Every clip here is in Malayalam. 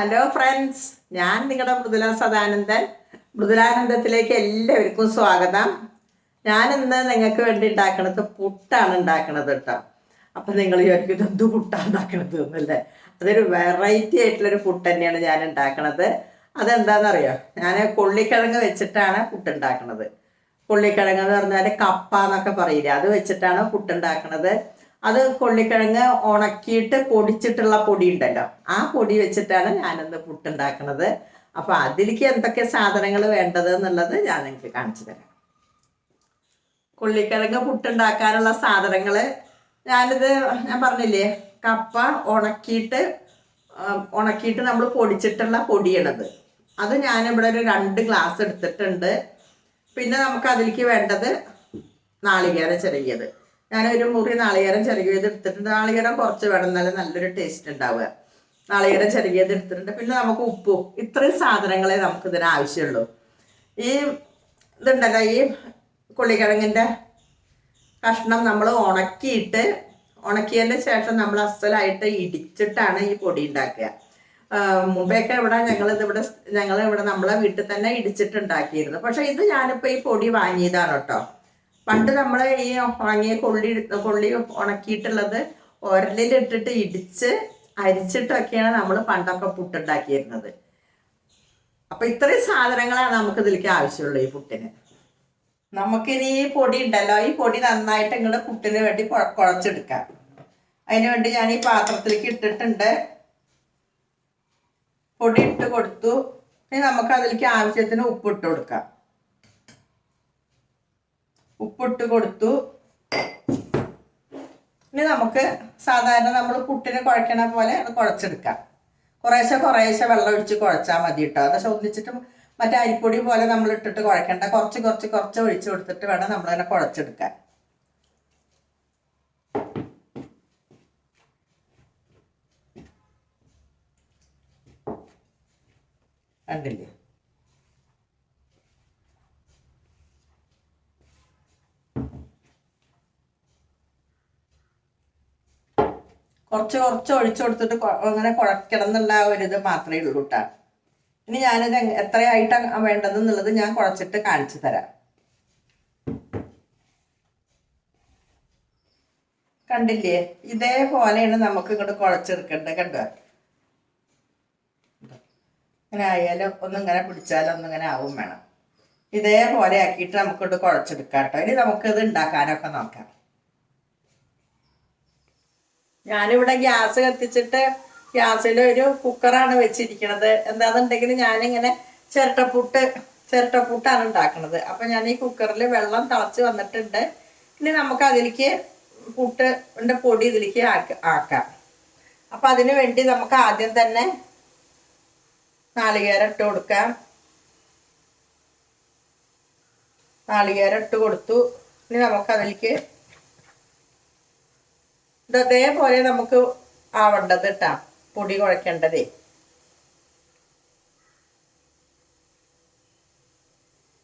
ഹലോ ഫ്രണ്ട്സ് ഞാൻ നിങ്ങളുടെ മൃദുല സദാനന്ദൻ. മൃദുലാനന്ദത്തിലേക്ക് എല്ലാവർക്കും സ്വാഗതം. ഞാൻ ഇന്ന് നിങ്ങൾക്ക് വേണ്ടി ഉണ്ടാക്കണത് പുട്ടാണ് ഉണ്ടാക്കണത് കേട്ടോ. അപ്പം നിങ്ങൾ ചോദിക്കും ഇത് എന്ത് പുട്ടാണ് ഉണ്ടാക്കണത് എന്നല്ലേ? അതൊരു വെറൈറ്റി ആയിട്ടുള്ളൊരു പുട്ട് തന്നെയാണ് ഞാൻ ഉണ്ടാക്കണത് അതെന്താണെന്നറിയോ ഞാൻ കൊള്ളിക്കിഴങ്ങ് വെച്ചിട്ടാണ് പുട്ട് ഉണ്ടാക്കണത് കൊള്ളിക്കിഴങ്ങ് എന്ന് പറഞ്ഞാൽ കപ്പ എന്നൊക്കെ പറയില്ലേ? അത് വെച്ചിട്ടാണ് പുട്ടുണ്ടാക്കണത് അത് കൊള്ളിക്കിഴങ്ങ് ഉണക്കിയിട്ട് പൊടിച്ചിട്ടുള്ള പൊടി ഉണ്ടല്ലോ ആ പൊടി വെച്ചിട്ടാണ് ഞാനിന്ന് പുട്ടുണ്ടാക്കണത്. അപ്പോൾ അതിലേക്ക് എന്തൊക്കെ സാധനങ്ങൾ വേണ്ടത് എന്നുള്ളത് ഞാൻ നിങ്ങൾക്ക് കാണിച്ചു തരാം. കൊള്ളിക്കിഴങ്ങ് പുട്ടുണ്ടാക്കാനുള്ള സാധനങ്ങൾ ഞാനിത് ഞാൻ പറഞ്ഞില്ലേ കപ്പ ഉണക്കിയിട്ട് ഉണക്കിയിട്ട് നമ്മൾ പൊടിച്ചിട്ടുള്ള പൊടിയാണത്. അത് ഞാനിവിടെ ഒരു രണ്ട് ഗ്ലാസ് എടുത്തിട്ടുണ്ട്. പിന്നെ നമുക്ക് അതിലേക്ക് വേണ്ടത് നാളികേരം ചിരകിയത് ഞാനൊരു മുറി നാളികേരം ചെറുകിയത് എടുത്തിട്ടുണ്ട്. നാളികേരം കുറച്ച് വേണം. എന്നാലും നല്ലൊരു ടേസ്റ്റ് ഉണ്ടാവുക. നാളികേരം ചെറുകിയത് എടുത്തിട്ടുണ്ട്. പിന്നെ നമുക്ക് ഉപ്പും. ഇത്രയും സാധനങ്ങളെ നമുക്ക് ഇതിന് ആവശ്യമുള്ളൂ. ഈ ഇതുണ്ടല്ലോ ഈ കൊള്ളിക്കിഴങ്ങിന്റെ കഷ്ണം നമ്മൾ ഉണക്കിയിട്ട് ഉണക്കിയതിന്റെ ശേഷം നമ്മൾ അസലായിട്ട് ഇടിച്ചിട്ടാണ് ഈ പൊടി ഉണ്ടാക്കുക. മുമ്പെയൊക്കെ ഇവിടെ ഞങ്ങൾ ഇതിവിടെ ഞങ്ങൾ ഇവിടെ നമ്മളെ വീട്ടിൽ തന്നെ ഇടിച്ചിട്ടുണ്ടാക്കിയിരുന്നു. പക്ഷെ ഇത് ഞാനിപ്പോൾ ഈ പൊടി വാങ്ങിയതാണ് കേട്ടോ. പണ്ട് നമ്മൾ ഈ ഉണങ്ങിയ കൊള്ളി കൊള്ളി ഉണക്കിയിട്ടുള്ളത് ഉരലിലിട്ടിട്ട് ഇടിച്ച് അരിച്ചിട്ടൊക്കെയാണ് നമ്മൾ പണ്ടൊക്കെ പുട്ടുണ്ടാക്കിയിരുന്നത്. അപ്പൊ ഇത്രയും സാധനങ്ങളാണ് നമുക്ക് ഇതിലേക്ക് ആവശ്യമുള്ളൂ ഈ പുട്ടിന്. നമുക്കിനി ഈ പൊടി ഉണ്ടല്ലോ ഈ പൊടി നന്നായിട്ട് ഇങ്ങോട്ട് പുട്ടിന് വേണ്ടി കുഴ- കുഴച്ചെടുക്കാം. അതിന് വേണ്ടി ഞാൻ ഈ പാത്രത്തിലേക്ക് ഇട്ടിട്ടുണ്ട്. പൊടി ഇട്ട് കൊടുത്തു. ഇനി നമുക്ക് അതിലേക്ക് ആവശ്യത്തിന് ഉപ്പ് ഉപ്പിട്ട് കൊടുക്കാം. ഉപ്പിട്ട് കൊടുത്തു. ഇനി നമുക്ക് സാധാരണ നമ്മൾ പുട്ടിന് കുഴക്കണ പോലെ അത് കുഴച്ചെടുക്കാം. കുറേശ്ശെ കുറേശ്ശെ വെള്ളം ഒഴിച്ച് കുഴച്ചാൽ മതി കേട്ടോ അത് ഒന്നിച്ചിട്ട് മറ്റേ അരിപ്പൊടി പോലെ നമ്മൾ ഇട്ടിട്ട് കുഴക്കണ്ട. കുറച്ച് കുറച്ച് കുറച്ച് ഒഴിച്ച് കൊടുത്തിട്ട് വേണം നമ്മൾ അതിനെ കുഴച്ചെടുക്കാൻ. കണ്ടില്ലേ? കുറച്ച് കുറച്ച് ഒഴിച്ചു കൊടുത്തിട്ട് അങ്ങനെ കുഴക്കണം എന്നുള്ള ഒരു ഇത് മാത്രമേ ഉള്ളൂ കേട്ടോ ഇനി ഞാനിത് എത്രയായിട്ടാണ് വേണ്ടതെന്നുള്ളത് ഞാൻ കുഴച്ചിട്ട് കാണിച്ചു തരാം. കണ്ടില്ലേ? ഇതേപോലെയാണ് നമുക്ക് ഇങ്ങോട്ട് കുഴച്ചെടുക്കേണ്ടത് കണ്ടോ? ഇങ്ങനെ ആയാലും ഒന്നിങ്ങനെ പിടിച്ചാലും ഒന്നിങ്ങനെ ആവും വേണം. ഇതേപോലെ ആക്കിയിട്ട് നമുക്കിട്ട് കുഴച്ചെടുക്കാം കേട്ടോ ഇനി നമുക്കിത് ഉണ്ടാക്കാനൊക്കെ നോക്കാം. ഞാനിവിടെ ഗ്യാസ് കത്തിച്ചിട്ട് ഗ്യാസിൽ ഒരു കുക്കറാണ് വെച്ചിരിക്കണത്. എന്താണെന്നുണ്ടെങ്കിൽ ഞാനിങ്ങനെ ചിരട്ടപ്പുട്ട് ചിരട്ടപ്പുട്ടാണ് ഉണ്ടാക്കുന്നത് അപ്പം ഞാൻ ഈ കുക്കറിൽ വെള്ളം തിളച്ച് വന്നിട്ടുണ്ട്. ഇനി നമുക്ക് അതിലേക്ക് പുട്ട് പൊടി ഇതിലേക്ക് ആക്ക ആക്കാം. അപ്പം അതിന് വേണ്ടി നമുക്ക് ആദ്യം തന്നെ നാളികേരം ഇട്ട് കൊടുക്കാം. നാളികേരം ഇട്ട് കൊടുത്തു. ഇനി നമുക്ക് അതിലേക്ക് ഇത് അതേപോലെ നമുക്ക് ആവേണ്ടത് കേട്ടാ പൊടി കുഴക്കേണ്ടതേ.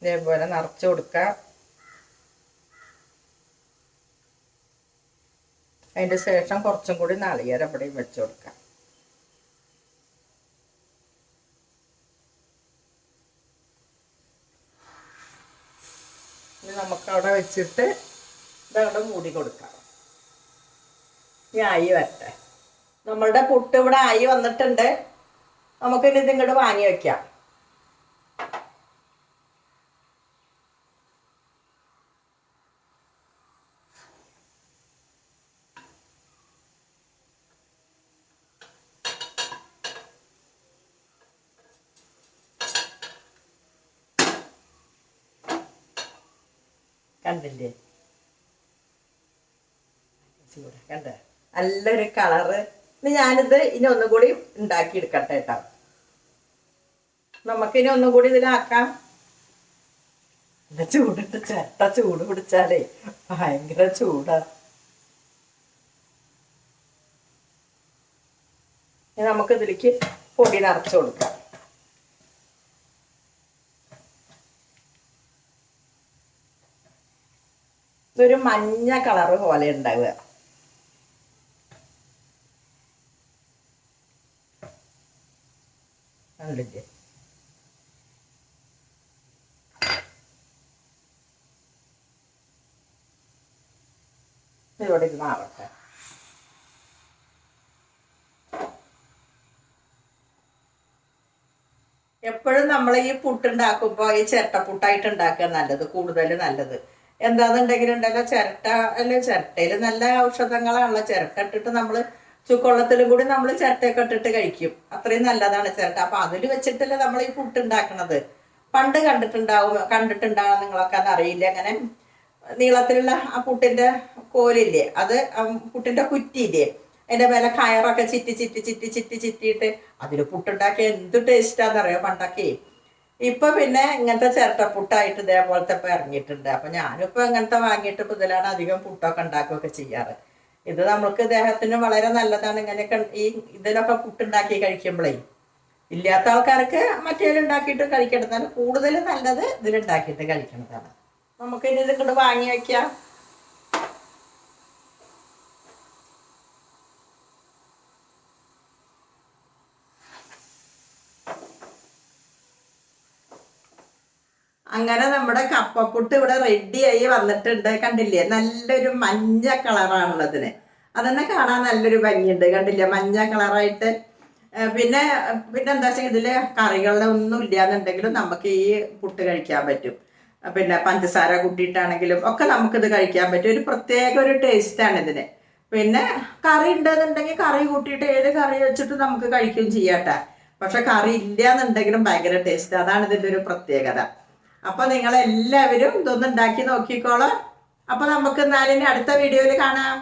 ഇതേപോലെ നിറച്ച് കൊടുക്ക. അതിന്റെ ശേഷം കുറച്ചും കൂടി നാളികേരം ഇവിടെയും വെച്ച് കൊടുക്ക. ഇനി നമുക്ക് അവിടെ വെച്ചിട്ട് ഇതവിടെ മൂടി കൊടുക്കാം. ഇനി ആയി വരട്ടെ. നമ്മളുടെ പുട്ട് ഇവിടെ ആയി വന്നിട്ടുണ്ട്. നമുക്കിനി ഇതിങ്ങോട്ട് വാങ്ങി വെക്കാം. കണ്ടില്ലേ? കണ്ടേ കണ്ട? നല്ലൊരു കളറ് ഇനി ഞാനിത് ഇനി ഒന്നും കൂടി ഉണ്ടാക്കി എടുക്കട്ടെ കേട്ടോ നമുക്കിനി ഒന്നും കൂടി ഇതിലാക്കാം. ഇത് ചൂടിട്ട് ചേട്ട ചൂട് പിടിച്ചാലേ ഭയങ്കര ചൂടാ. ഇനി നമുക്ക് ഇതിലേക്ക് പൊടി നിറച്ചു കൊടുക്കാം. ഇതൊരു മഞ്ഞ കളറ് പോലെ ഉണ്ടാവുക. കണ്ടില്ലേ ഇവിടെ ഇരുന്നാവട്ടെ എപ്പോഴും നമ്മൾ ഈ പുട്ടുണ്ടാക്കുമ്പോൾ ഈ ചിരട്ടപ്പുട്ടായിട്ട് ഉണ്ടാക്കുക നല്ലത് കൂടുതൽ നല്ലത്. എന്താണെന്നുണ്ടെങ്കിൽ ഉണ്ടല്ലോ ചിരട്ട അല്ലെ ചിരട്ടയിൽ നല്ല ഔഷധങ്ങളാണല്ലോ. ചിരട്ട ഇട്ടിട്ട് നമ്മൾ ചുക്കൊള്ളത്തിലും കൂടി നമ്മൾ ചിരട്ടയൊക്കെ ഇട്ടിട്ട് കഴിക്കും. അത്രയും നല്ലതാണ് ചിരട്ട. അപ്പൊ അതിൽ വെച്ചിട്ടല്ലേ നമ്മൾ ഈ പുട്ടുണ്ടാക്കണത് പണ്ട് കണ്ടിട്ടുണ്ടാവും കണ്ടിട്ടുണ്ടാവും നിങ്ങളൊക്കെ അറിയില്ല. അങ്ങനെ നീളത്തിലുള്ള ആ പുട്ടിന്റെ കോലില്ലേ? അത് പുട്ടിന്റെ കുറ്റിയില്ലേ? അതിന്റെ മേലെ കയറൊക്കെ ചിറ്റി ചിറ്റി ചിറ്റി ചിറ്റി ചിറ്റിയിട്ട് അതിൽ പുട്ടുണ്ടാക്കി എന്ത് ടേസ്റ്റാന്നറിയോ പണ്ടൊക്കെ? ഇപ്പൊ പിന്നെ ഇങ്ങനത്തെ ചിരട്ടപ്പുട്ടായിട്ട് ഇതേപോലത്തെ ഇപ്പൊ ഇറങ്ങിയിട്ടുണ്ട്. അപ്പൊ ഞാനിപ്പോ ഇങ്ങനത്തെ വാങ്ങിയിട്ട് ഇപ്പൊ ഇതിലാണ് അധികം പുട്ടൊക്കെ ഉണ്ടാക്കുകയൊക്കെ ചെയ്യാറ്. ഇത് നമ്മൾക്ക് ദേഹത്തിന് വളരെ നല്ലതാണ്. ഇങ്ങനെയൊക്കെ ഈ ഇതിലൊക്കെ പുട്ടുണ്ടാക്കി കഴിക്കുമ്പോഴേ ഇല്ലാത്ത ആൾക്കാർക്ക് മറ്റേലുണ്ടാക്കിയിട്ട് കഴിക്കണം കൂടുതൽ നല്ലത് ഇതിലുണ്ടാക്കിയിട്ട് കഴിക്കണതാണ്. നമുക്ക് ഇനി ഇത് ഇങ്ങോട്ട് വാങ്ങി വെക്കാം. അങ്ങനെ നമ്മുടെ കപ്പപ്പുട്ട് ഇവിടെ റെഡിയായി വന്നിട്ടുണ്ട്. കണ്ടില്ലേ? നല്ലൊരു മഞ്ഞ കളറാണുള്ളതിന് അതന്നെ കാണാൻ നല്ലൊരു ഭംഗിയുണ്ട്. കണ്ടില്ലേ? മഞ്ഞ കളറായിട്ട് പിന്നെ പിന്നെ എന്താ വെച്ചാൽ ഇതിൽ കറികളുടെ ഒന്നും ഇല്ലാന്നുണ്ടെങ്കിലും നമുക്ക് ഈ പുട്ട് കഴിക്കാൻ പറ്റും. പിന്നെ പഞ്ചസാര കൂട്ടിയിട്ടാണെങ്കിലും ഒക്കെ നമുക്കിത് കഴിക്കാൻ പറ്റും. ഒരു പ്രത്യേക ഒരു ടേസ്റ്റാണ് ഇതിന്. പിന്നെ കറി ഉണ്ടെന്നുണ്ടെങ്കിൽ കറി കൂട്ടിയിട്ട് ഏത് കറി വെച്ചിട്ട് നമുക്ക് കഴിക്കുകയും ചെയ്യാട്ടെ പക്ഷെ കറി ഇല്ല എന്നുണ്ടെങ്കിലും ഭയങ്കര ടേസ്റ്റ് അതാണ് ഇതിന്റെ ഒരു പ്രത്യേകത. അപ്പൊ നിങ്ങൾ എല്ലാവരും ഇതൊന്ന് ഉണ്ടാക്കി നോക്കിക്കോളൂ. അപ്പൊ നമുക്ക് എന്നാലും ഇനി അടുത്ത വീഡിയോയിൽ കാണാം.